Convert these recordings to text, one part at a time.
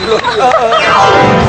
ค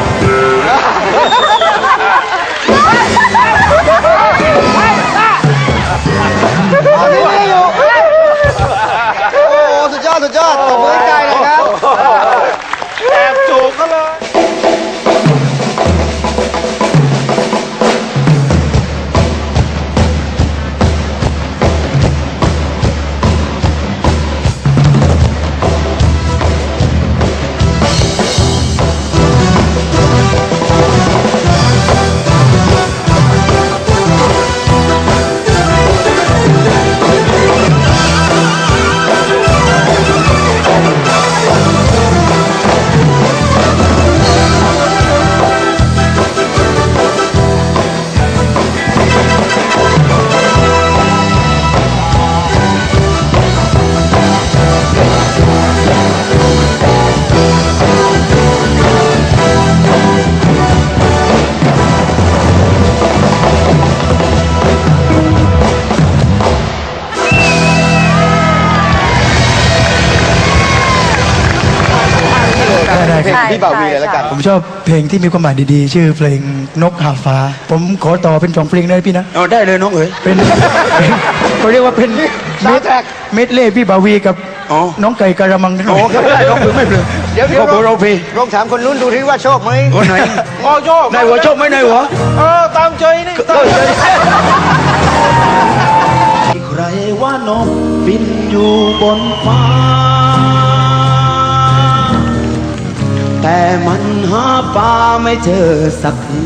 ได้ครับพี่บ่าววีเลยแล้วกัน ผมชอบเพลงที่มีความหมายดีๆ ชื่อเพลงนกหาบฟ้า ผมขอต่อเป็นสองเพลงได้ไหมพี่นะเอาได้เลยน้องเอ๋ยเป็นเขาเรียกว่าเป็นซาวด์แทร็กเม็ดเล่พี่บาวีกับอ๋อน้องไก่การะมังนิดหน่โอ้อยครับได้น้องเอ๋ยไม่เปลือกเดี๋ยวเดี๋ยวโอ้โหเราพี่ลองถามคนนู้นดูที่ว่าชอบไหมโอ้ไหนอ๋อชอบนายหัวชอบไหมนายหัวเออตามใจนี่ตามใจใครว่านกบินอยู่บนฟ้า แต่มันหาปลาไม่เจอสักที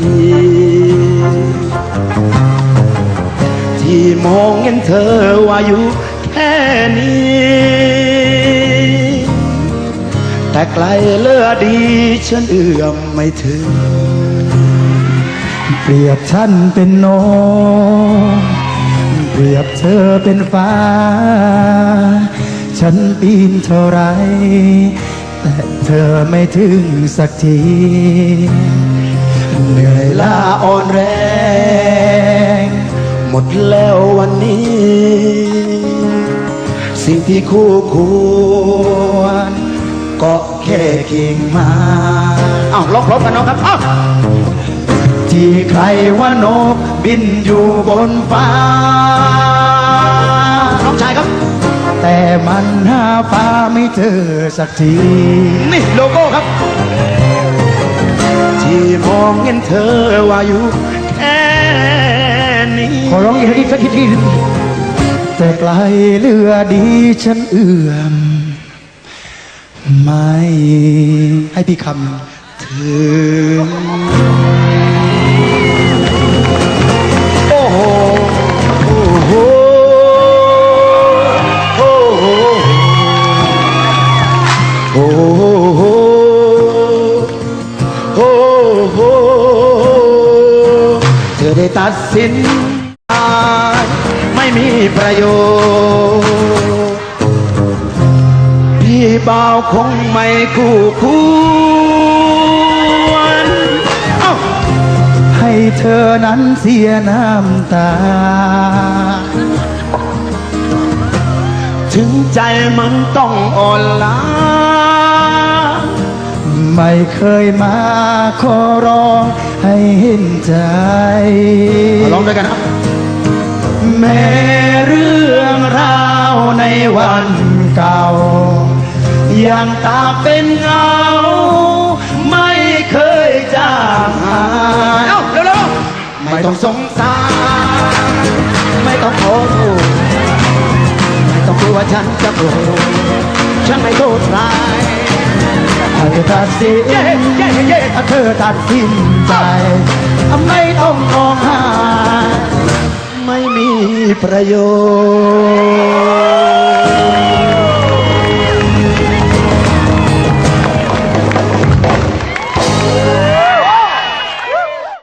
ที่มองเห็นเธอว่าอยู่แค่นี้ แต่ไกลเลือดีฉันเอื้อมไม่ถึง เปรียบฉันเป็นนกเปรียบเธอเป็นฟ้า ฉันปีนเท่าไร แต่เธอไม่ถึงสักที เหนื่อยล้าอ่อนแรง หมดแล้ววันนี้ สิ่งที่คู่ควรก็แค่กิ่งไมาอ้าวร้องพร้อมกันน้องครับอ้าวที่ใครว่านกบินอยู่บนฟ้าน้องชายครับ แต่มัน เจอสักที นี่โลโก้ครับ ที่มองเห็นเธอว่าอยู่แค่นี้ขอร้องอีกอีกสักทีหนึ่งแต่ไกลเลือดีฉันเอื้อม ไม่ให้พี่คำถึง ตัดสินไม่มีประโยชน์พี่บ่าวคงไม่คู่ควรให้เธอนั้นเสียน้ำตา ถึงใจมันต้องอ่อนล้า ไม่เคยมาขอร้องให้เห็นใจมาร้องด้วยกันครับแม้เรื่องราวในวันเก่า ยังตาเป็นเงา ไม่เคยจางหายเอ้าเร็วไม่ต้องสงสาร ไม่ต้องขอโทษไม่ต้องกลัวฉันจะโกรธฉันไม่โทษใครให้เธ อตัดสินเธอตัดสินใจ ไม่ต้องร้องไห้ไม่มีประโยชน์